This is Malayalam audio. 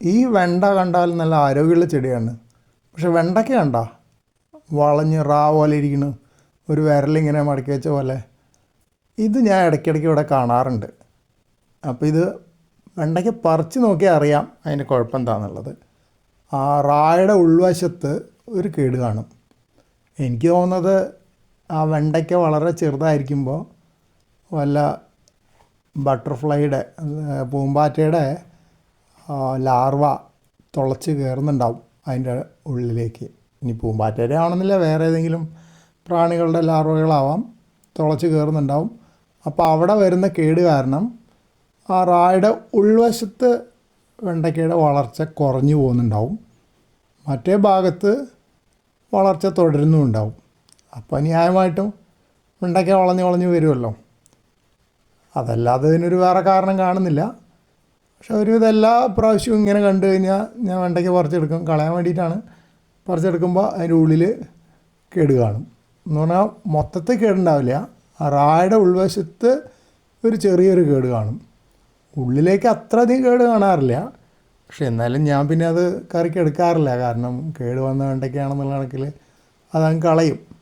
ഈ വെണ്ട കണ്ടാൽ നല്ല ആരോഗ്യമുള്ള ചെടിയാണ്. പക്ഷെ വെണ്ടയ്ക്ക കണ്ട? വളഞ്ഞ് റാ പോലെ ഇരിക്കുന്നു ഒരു വിരലിങ്ങനെ മടക്കി വെച്ച പോലെ. ഇത് ഞാൻ ഇടയ്ക്കിടയ്ക്ക് ഇവിടെ കാണാറുണ്ട്. അപ്പോൾ ഇത് വെണ്ടയ്ക്ക പറിച്ച് നോക്കിയാൽ അറിയാം അതിന്റെ കുഴപ്പം എന്താണെന്നുള്ളത് ആ റായുടെ ഉൾവശത്ത് ഒരു കേട് കാണും. എനിക്ക് തോന്നുന്നത് ആ വെണ്ടയ്ക്ക വളരെ ചെറുതായിരിക്കുമ്പോൾ വല്ല ബട്ടർഫ്ലൈയുടെ പൂമ്പാറ്റയുടെ ലാർവ തുളച്ച് കയറുന്നുണ്ടാവും അതിന്റെ ഉള്ളിലേക്ക്. ഇനി പൂമ്പാറ്റേരെ ആണെന്നില്ല വേറെ ഏതെങ്കിലും പ്രാണികളുടെ ലാർവകളാവാം തുളച്ച് കയറുന്നുണ്ടാവും അപ്പോൾ അവിടെ വരുന്ന കേട് കാരണം ആ റായുടെ ഉൾവശത്ത് വെണ്ടയ്ക്കയുടെ വളർച്ച കുറഞ്ഞു പോകുന്നുണ്ടാവും. മറ്റേ ഭാഗത്ത് വളർച്ച തുടരുന്നുണ്ടാവും അപ്പോൾ ന്യായമായിട്ടും വെണ്ടയ്ക്ക വളഞ്ഞ് വളഞ്ഞ് വരുമല്ലോ. അതല്ലാതെ ഇതിനൊരു വേറെ കാരണം കാണുന്നില്ല. പക്ഷെ ഒരുവിധം എല്ലാ പ്രാവശ്യവും ഇങ്ങനെ കണ്ടു കഴിഞ്ഞാൽ ഞാൻ വെണ്ടയ്ക്ക പറിച്ചെടുക്കും കളയാൻ വേണ്ടിയിട്ടാണ്. പറിച്ചെടുക്കുമ്പോൾ അതിന്റെ ഉള്ളിൽ കേട് കാണും. എന്ന് പറഞ്ഞാൽ മൊത്തത്തിൽ കേടുണ്ടാവില്ല. ആ റായുടെ ഉൾവശത്ത് ഒരു ചെറിയൊരു കേട് കാണും. ഉള്ളിലേക്ക് അത്ര അധികം കേട് കാണാറില്ല. പക്ഷെ എന്നാലും ഞാൻ പിന്നെ അത് കറിക്ക് എടുക്കാറില്ല. കാരണം കേട് വന്ന വെണ്ടയ്ക്കാണെന്നുള്ള കണക്കിൽ അതങ്ങ് കളയും.